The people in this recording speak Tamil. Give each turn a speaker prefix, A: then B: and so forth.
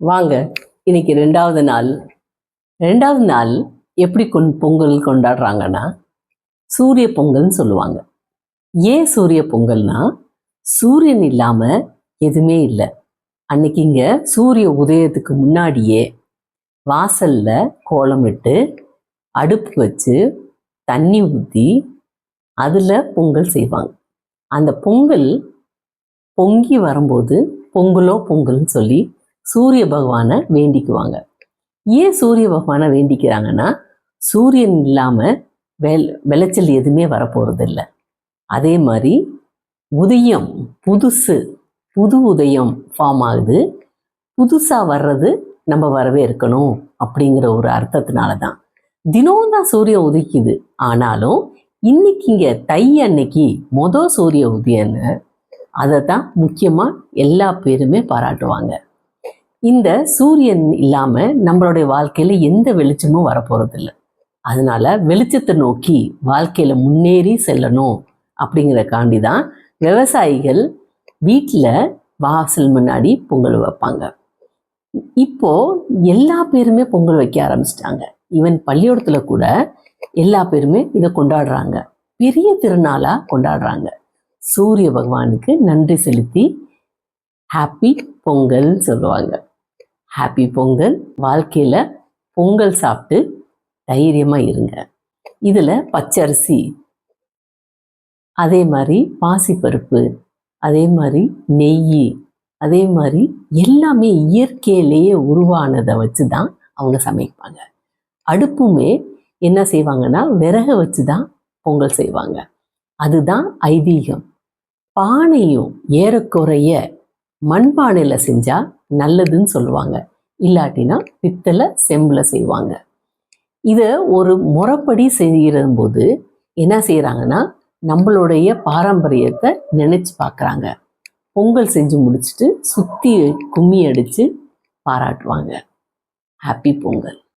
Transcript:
A: வாங்க இன்னைக்கு ரெண்டாவது நாள். ரெண்டாவது நாள் எப்படி கொண் பொங்கல் கொண்டாடுறாங்கன்னா சூரிய பொங்கல்னு சொல்லுவாங்க. ஏன் சூரிய பொங்கல்னா சூரியன் இல்லாமல் எதுவுமே இல்லை. அன்னைக்கு இங்கே சூரிய உதயத்துக்கு முன்னாடியே வாசலில் கோலம் விட்டு அடுப்பு வச்சு தண்ணி ஊற்றி அதில் பொங்கல் செய்வாங்க. அந்த பொங்கல் பொங்கி வரும்போது பொங்கலோ பொங்கல்னு சொல்லி சூரிய பகவானை வேண்டிக்குவாங்க. ஏன் சூரிய பகவானை வேண்டிக்கிறாங்கன்னா சூரியன் இல்லாமல் வெள் விளைச்சல் எதுவுமே வரப்போகிறதில்ல அதே மாதிரி உதயம் புதுசு புது உதயம் ஃபார்ம் ஆகுது. புதுசாக வர்றது நம்ம வரவே இருக்கணும் அப்படிங்கிற ஒரு அர்த்தத்தினால தான் தினமும் தான் சூரியன் உதிக்குது. ஆனாலும் இன்னைக்கு இங்கே தை அன்னைக்கு மொதல் சூரிய உதயன்னு அதை தான் முக்கியமாக எல்லா பேருமே பாராட்டுவாங்க. இந்த சூரியன் இல்லாமல் நம்மளுடைய வாழ்க்கையில் எந்த வெளிச்சமும் வரப்போகிறதில்ல அதனால வெளிச்சத்தை நோக்கி வாழ்க்கையில் முன்னேறி செல்லணும் அப்படிங்கிறக்காண்டி தான் விவசாயிகள் வீட்டில் வாசல் முன்னாடி பொங்கல் வைப்பாங்க. இப்போ எல்லா பேருமே பொங்கல் வைக்க ஆரம்பிச்சிட்டாங்க. ஈவன் பள்ளிக்கூடத்தில் கூட எல்லா பேருமே இதை கொண்டாடுறாங்க. பெரிய திருநாளாக கொண்டாடுறாங்க. சூரிய பகவானுக்கு நன்றி செலுத்தி ஹாப்பி பொங்கல் சொல்லுவாங்க. ஹாப்பி பொங்கல். வாழ்க்கையில் பொங்கல் சாப்பிட்டு தைரியமாக இருங்க. இதில் பச்சரிசி அதே மாதிரி பாசிப்பருப்பு அதே மாதிரி நெய் அதே மாதிரி எல்லாமே இயற்கையிலேயே உருவானதை வச்சு தான் அவங்க சமைப்பாங்க. அடுப்புமே என்ன செய்வாங்கன்னா விறக வச்சு தான் பொங்கல் செய்வாங்க. அதுதான் ஐதீகம். பானையும் ஏறக்குறைய மண்பானையில் செஞ்சால் நல்லதுன்னு சொல்லுவாங்க. இல்லாட்டினா பித்தளை செம்பில் செய்வாங்க. இதை ஒரு முறைப்படி செய்கிற போது என்ன செய்கிறாங்கன்னா நம்மளுடைய பாரம்பரியத்தை நினச்சி பார்க்குறாங்க பொங்கல் செஞ்சு முடிச்சுட்டு சுற்றி கும்மி அடித்து பாராட்டுவாங்க. ஹாப்பி பொங்கல்.